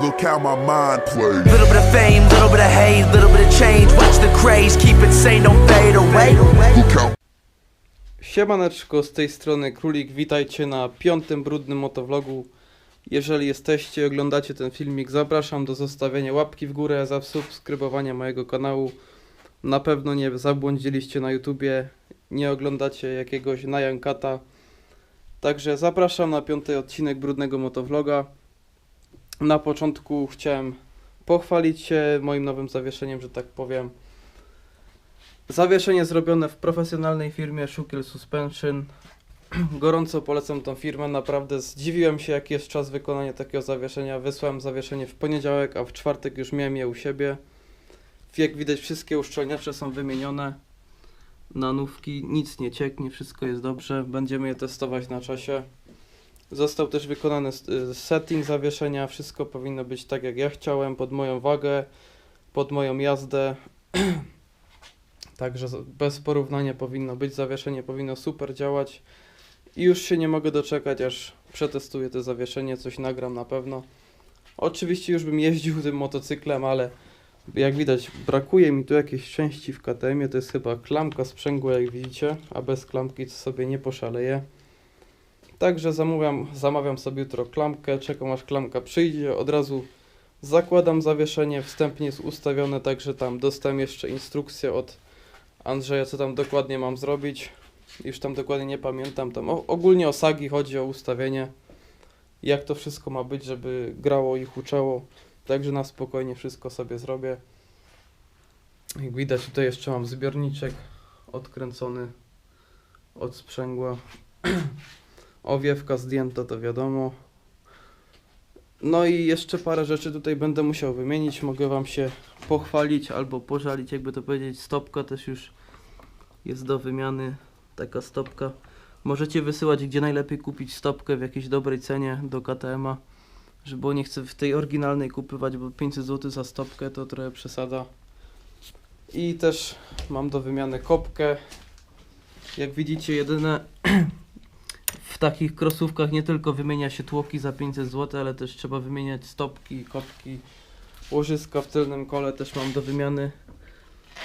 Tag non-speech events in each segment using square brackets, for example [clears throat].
Look how my mind plays. Little bit of fame, little bit of hate, little bit of change. Watch the craze, keep it sane, don't fade away. Look how Siemaneczko, z tej strony Królik, witajcie na piątym brudnym motovlogu. Jeżeli jesteście i oglądacie ten filmik, zapraszam do zostawienia łapki w górę, za subskrybowania mojego kanału. Na pewno nie zabłądziliście na YouTubie, nie oglądacie jakiegoś najankata. Także zapraszam na piąty odcinek brudnego motovloga. Na początku chciałem pochwalić się moim nowym zawieszeniem, że tak powiem. Zawieszenie zrobione w profesjonalnej firmie Shukiel Suspension. [clears throat] Gorąco polecam tą firmę, naprawdę zdziwiłem się jaki jest czas wykonania takiego zawieszenia. Wysłałem zawieszenie w poniedziałek, a w czwartek już miałem je u siebie. Jak widać wszystkie uszczelniacze są wymienione. Nanówki, nic nie cieknie, wszystko jest dobrze. Będziemy je testować na czasie. Został też wykonany y, setting zawieszenia, wszystko powinno być tak jak ja chciałem, pod moją wagę, pod moją jazdę. [clears throat] Także bez porównania powinno być, zawieszenie powinno super działać. I już się nie mogę doczekać, aż przetestuję to zawieszenie, coś nagram na pewno. Oczywiście już bym jeździł tym motocyklem, ale jak widać brakuje mi tu jakiejś części w KTM-ie, to jest chyba klamka sprzęgła jak widzicie, a bez klamki to sobie nie poszaleję. Także zamawiam, zamawiam sobie jutro klamkę, czekam aż klamka przyjdzie, od razu zakładam zawieszenie, wstępnie jest ustawione, także tam dostałem jeszcze instrukcję od Andrzeja, co tam dokładnie mam zrobić. Już tam dokładnie nie pamiętam. Tam o, ogólnie o sagi chodzi o ustawienie. Jak to wszystko ma być, żeby grało i huczało. Także na spokojnie wszystko sobie zrobię. Jak widać tutaj jeszcze mam zbiorniczek odkręcony od sprzęgła. [clears throat] Owiewka zdjęta to wiadomo. No i jeszcze parę rzeczy tutaj będę musiał wymienić. Mogę Wam się pochwalić albo pożalić, jakby to powiedzieć. Stopka też już jest do wymiany. Taka stopka. Możecie wysyłać, gdzie najlepiej kupić stopkę w jakiejś dobrej cenie do KTM-a. Bo nie chcę w tej oryginalnej kupywać, bo 500 zł za stopkę to trochę przesada. I też mam do wymiany kopkę. Jak widzicie, jedyne [clears throat] w takich krosówkach nie tylko wymienia się tłoki za 500 zł, ale też trzeba wymieniać stopki, kopki, łożyska w tylnym kole też mam do wymiany.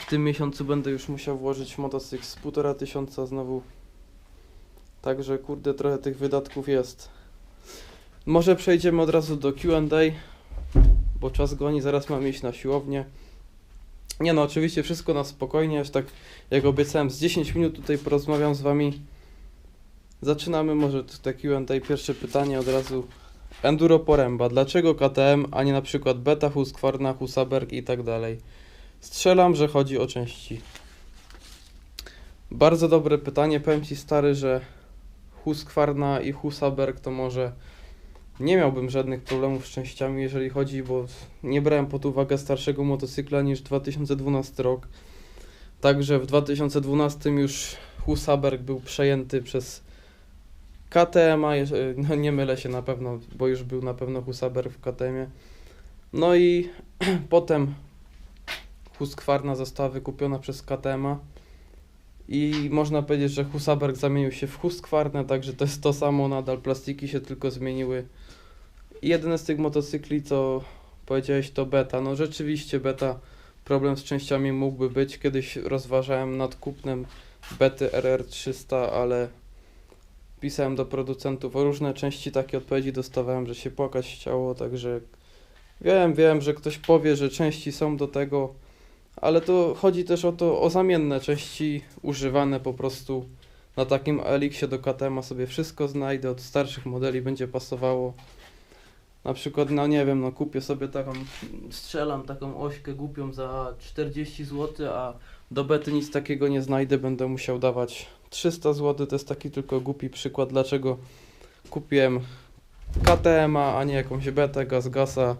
W tym miesiącu będę już musiał włożyć motocykl z 1,5 tysiąca znowu. Także kurde, trochę tych wydatków jest. Może przejdziemy od razu do Q&A, bo czas goni, zaraz mam iść na siłownię. Nie no, oczywiście wszystko na spokojnie, aż tak jak obiecałem, z 10 minut tutaj porozmawiam z wami. Zaczynamy może te Q&A. Pierwsze pytanie od razu. Enduro Poręba. Dlaczego KTM, a nie na przykład Beta, Husqvarna, Husaberg i tak dalej? Strzelam, że chodzi o części. Bardzo dobre pytanie. Powiem Ci stary, że Husqvarna i Husaberg to może nie miałbym żadnych problemów z częściami, jeżeli chodzi, bo nie brałem pod uwagę starszego motocykla niż 2012 rok. Także w 2012 już Husaberg był przejęty przez KTM, jeż- no nie mylę się na pewno, bo już był na pewno Husaberg w KTM-ie. No i [clears throat] potem Husqvarna została wykupiona przez KTM-a i można powiedzieć, że Husaberg zamienił się w Husqvarnę, także to jest to samo, nadal plastiki się tylko zmieniły. I z tych motocykli, co powiedziałeś, to beta. No rzeczywiście beta, problem z częściami mógłby być. Kiedyś rozważałem nad kupnem bety RR300, ale pisałem do producentów o różne części, takie odpowiedzi dostawałem, że się płakać chciało, także wiem, wiem, że ktoś powie, że części są do tego, ale to chodzi też o to, o zamienne części używane po prostu na takim Elixie do KTM sobie wszystko znajdę, od starszych modeli będzie pasowało. Na przykład, no nie wiem, no kupię sobie taką, strzelam taką ośkę głupią za 40 zł, a do bety nic takiego nie znajdę, będę musiał dawać 300 zł. To jest taki tylko głupi przykład, dlaczego kupiłem KTM-a, a nie jakąś betę, Gazgasa,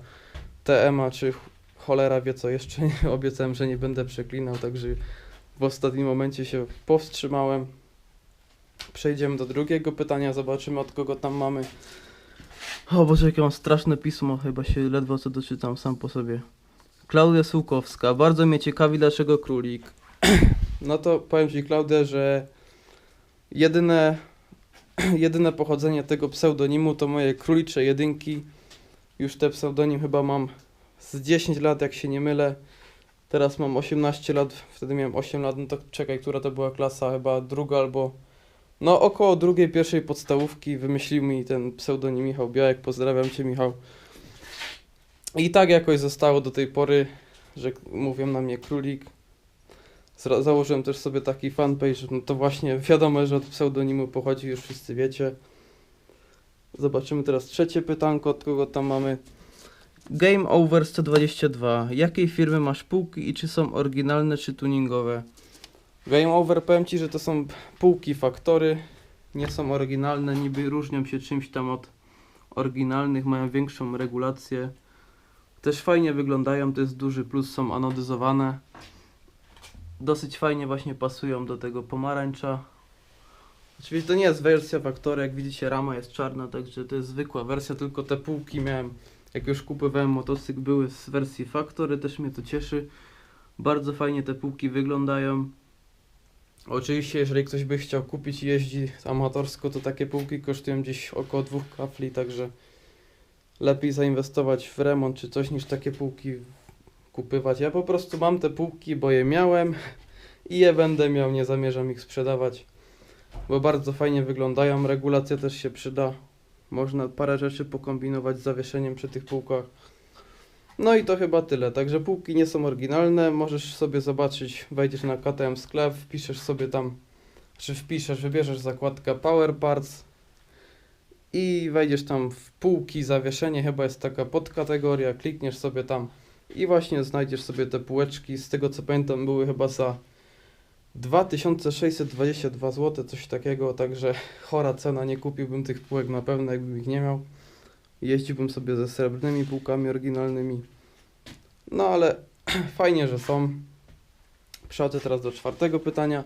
TM-a, czy ch- cholera wie co jeszcze. [laughs] Obiecałem, że nie będę przeklinał, także w ostatnim momencie się powstrzymałem. Przejdziemy do drugiego pytania, zobaczymy od kogo tam mamy. O Boże, jakie mam straszne pismo, chyba się ledwo co doczytam sam po sobie. Klaudia Sułkowska, bardzo mnie ciekawi dlaczego królik. [clears throat] No to powiem Ci Klaudia, że jedyne, [clears throat] jedyne pochodzenie tego pseudonimu to moje królicze jedynki. Już te pseudonim chyba mam z 10 lat, jak się nie mylę. Teraz mam 18 lat, wtedy miałem 8 lat, no to czekaj, która to była klasa, chyba druga albo... No około drugiej, pierwszej podstawówki wymyślił mi ten pseudonim Michał Białek, pozdrawiam Cię Michał. I tak jakoś zostało do tej pory, że mówią na mnie królik. Założyłem też sobie taki fanpage, no to właśnie wiadomo, że od pseudonimu pochodzi, już wszyscy wiecie. Zobaczymy teraz trzecie pytanko, od kogo tam mamy. Game Over 122. Jakiej firmy masz półki i czy są oryginalne czy tuningowe? Game Over powiem Ci, że to są półki faktory. Nie są oryginalne, niby różnią się czymś tam od oryginalnych, mają większą regulację. Też fajnie wyglądają, to jest duży plus, są anodyzowane. Dosyć fajnie właśnie pasują do tego pomarańcza. Oczywiście to nie jest wersja faktory, jak widzicie rama jest czarna, także to jest zwykła wersja, tylko te półki miałem, jak już kupowałem motocykl, były z wersji faktory, też mnie to cieszy. Bardzo fajnie te półki wyglądają. Oczywiście, jeżeli ktoś by chciał kupić i jeździ amatorsko, to takie półki kosztują gdzieś około dwóch kafli, także lepiej zainwestować w remont czy coś niż takie półki kupywać. Ja po prostu mam te półki, bo je miałem i je będę miał, nie zamierzam ich sprzedawać, bo bardzo fajnie wyglądają. Regulacja też się przyda. Można parę rzeczy pokombinować z zawieszeniem przy tych półkach. No i to chyba tyle. Także półki nie są oryginalne. Możesz sobie zobaczyć, wejdziesz na KTM sklep, wpiszesz sobie tam, czy wpiszesz, wybierzesz zakładkę Power Parts i wejdziesz tam w półki, zawieszenie, chyba jest taka podkategoria, klikniesz sobie tam i właśnie znajdziesz sobie te półeczki. Z tego co pamiętam, były chyba za 2622 zł, coś takiego, także chora cena, nie kupiłbym tych półek na pewno, jakbym ich nie miał. Jeździłbym sobie ze srebrnymi półkami oryginalnymi. No ale [clears throat] fajnie, że są. Przechodzę teraz do czwartego pytania.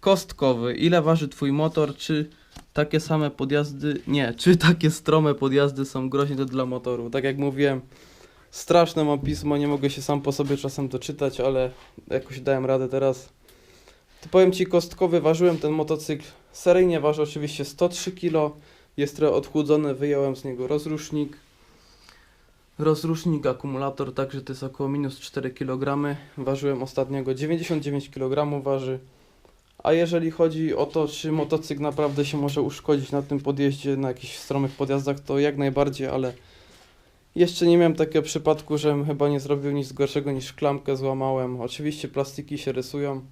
Kostkowy. Ile waży twój motor? Czy takie same podjazdy... Nie, czy takie strome podjazdy są groźne dla motoru? Tak jak mówiłem, straszne mam pismo, nie mogę się sam po sobie czasem doczytać, ale jakoś dałem radę teraz. To powiem Ci, kostkowy ważyłem ten motocykl. Seryjnie waży oczywiście 103 kg. Jest trochę odchłodzony, wyjąłem z niego rozrusznik. Rozrusznik, akumulator, także to jest około minus 4 kg. Ważyłem ostatniego 99 kg waży. A jeżeli chodzi o to, czy motocykl naprawdę się może uszkodzić na tym podjeździe, na jakichś stromych podjazdach, to jak najbardziej, ale jeszcze nie miałem takiego przypadku, żebym chyba nie zrobił nic gorszego niż klamkę złamałem. Oczywiście plastiki się rysują.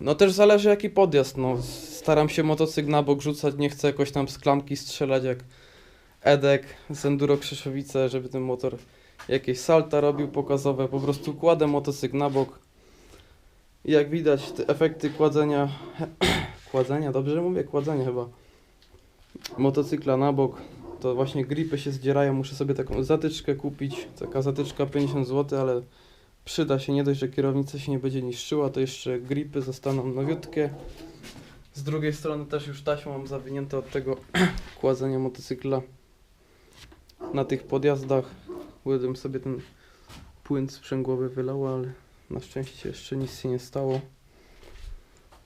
No też zależy jaki podjazd, no staram się motocykl na bok rzucać, nie chcę jakoś tam z klamki strzelać jak Edek z Enduro Krzeszowice, żeby ten motor jakieś salta robił pokazowe, po prostu kładę motocykl na bok i jak widać te efekty kładzenia, [clears throat] kładzenia, dobrze mówię? Kładzenia chyba, motocykla na bok, to właśnie gripy się zdzierają, muszę sobie taką zatyczkę kupić, taka zatyczka 50 zł, ale przyda się, nie dość, że kierownica się nie będzie niszczyła, to jeszcze gripy zostaną nowiutkie. Z drugiej strony też już taśmą mam zawinięte od tego [clears throat] kładzenia motocykla na tych podjazdach. Bym sobie ten płyn sprzęgłowy wylał, ale na szczęście jeszcze nic się nie stało.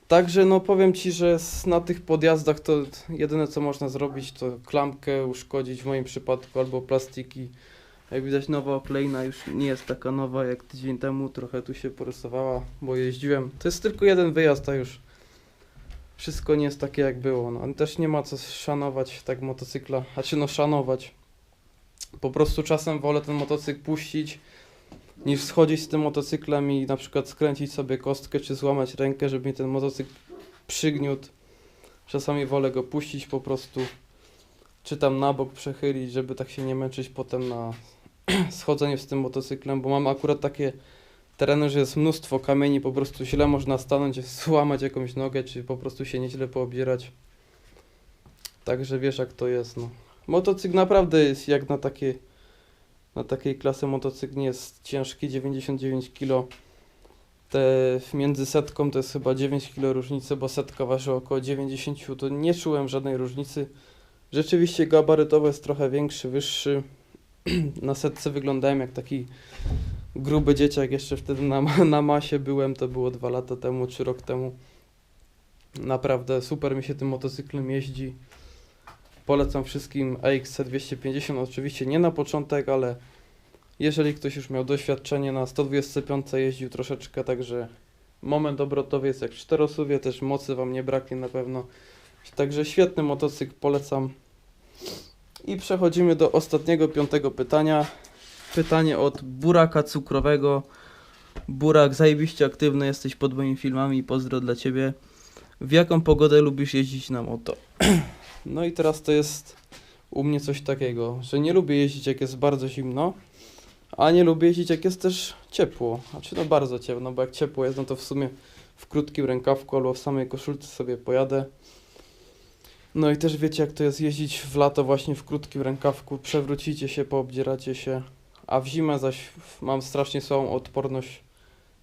Także no powiem Ci, że na tych podjazdach to jedyne co można zrobić to klamkę uszkodzić w moim przypadku albo plastiki. Jak widać nowa okleina już nie jest taka nowa jak tydzień temu, trochę tu się porysowała, bo jeździłem. To jest tylko jeden wyjazd, a już wszystko nie jest takie jak było. No, też nie ma co szanować tak motocykla, znaczy no szanować. Po prostu czasem wolę ten motocykl puścić, niż schodzić z tym motocyklem i na przykład skręcić sobie kostkę, czy złamać rękę, żeby mi ten motocykl przygniótł. Czasami wolę go puścić po prostu, czy tam na bok przechylić, żeby tak się nie męczyć potem na [clears throat] schodzeniu z tym motocyklem, bo mam akurat takie tereny, że jest mnóstwo kamieni, po prostu źle można stanąć, [laughs] złamać jakąś nogę, czy po prostu się nieźle poobierać. Także wiesz jak to jest, no. Motocykl naprawdę jest jak na takie na takiej klasy motocykl jest ciężki, 99 kg. Te między setką to jest chyba 9 kg różnicy, bo setka waży około 90, to nie czułem żadnej różnicy. Rzeczywiście gabarytowo jest trochę większy, wyższy. [clears throat] Na setce wyglądałem jak taki gruby dzieciak, jeszcze wtedy na, na masie byłem, to było dwa lata temu czy rok temu. Naprawdę super mi się tym motocyklem jeździ. Polecam wszystkim AXC 250, oczywiście nie na początek, ale jeżeli ktoś już miał doświadczenie na 125 jeździł troszeczkę, także moment obrotowy jest jak w czterosuwie, też mocy Wam nie braknie na pewno. Także świetny motocykl, polecam. I przechodzimy do ostatniego, piątego pytania. Pytanie od Buraka Cukrowego. Burak, zajebiście aktywny jesteś pod moimi filmami, pozdro dla Ciebie. W jaką pogodę lubisz jeździć na moto? [clears throat] No i teraz to jest u mnie coś takiego, że nie lubię jeździć jak jest bardzo zimno, a nie lubię jeździć jak jest też ciepło. Znaczy no bardzo ciepło, no bo jak ciepło jest, no to w sumie w krótkim rękawku albo w samej koszulce sobie pojadę. No i też wiecie jak to jest jeździć w lato właśnie w krótkim rękawku, przewrócicie się, poobdzieracie się, a w zimę zaś mam strasznie słabą odporność,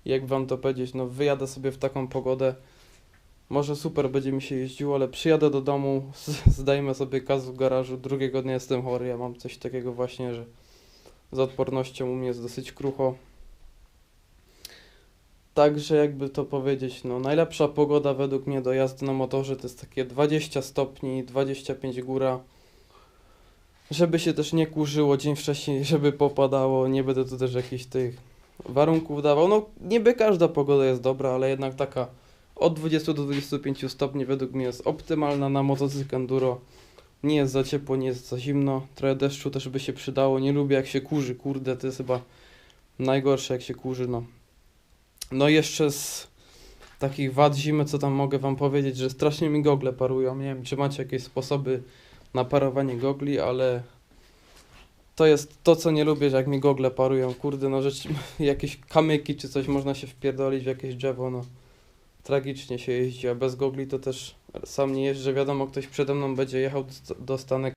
jak wam to powiedzieć, no wyjadę sobie w taką pogodę, może super będzie mi się jeździło, ale przyjadę do domu, zdajmy sobie kaz w garażu, drugiego dnia jestem chory, ja mam coś takiego właśnie, że z odpornością u mnie jest dosyć krucho. Także jakby to powiedzieć, no najlepsza pogoda według mnie do jazdy na motorze to jest takie 20 stopni, 25 góra. Żeby się też nie kurzyło dzień wcześniej, [laughs] żeby popadało, nie będę tu też jakichś tych warunków dawał. No niby każda pogoda jest dobra, ale jednak taka od 20 do 25 stopni według mnie jest optymalna na motocykl enduro. Nie jest za ciepło, nie jest za zimno. Trochę deszczu też by się przydało. Nie lubię jak się kurzy, kurde, to jest chyba najgorsze jak się kurzy, no. No jeszcze z takich wad zimy, co tam mogę wam powiedzieć, że strasznie mi gogle parują. Nie wiem, czy macie jakieś sposoby na parowanie gogli, ale to jest to, co nie lubię, że jak mi gogle parują. Kurde, no rzecz, [laughs] jakieś kamyki czy coś można się wpierdolić w jakieś drzewo, no. Tragicznie się jeździ, a bez gogli to też sam nie jeżdżę. Wiadomo, ktoś przede mną będzie jechał, dost- dostanę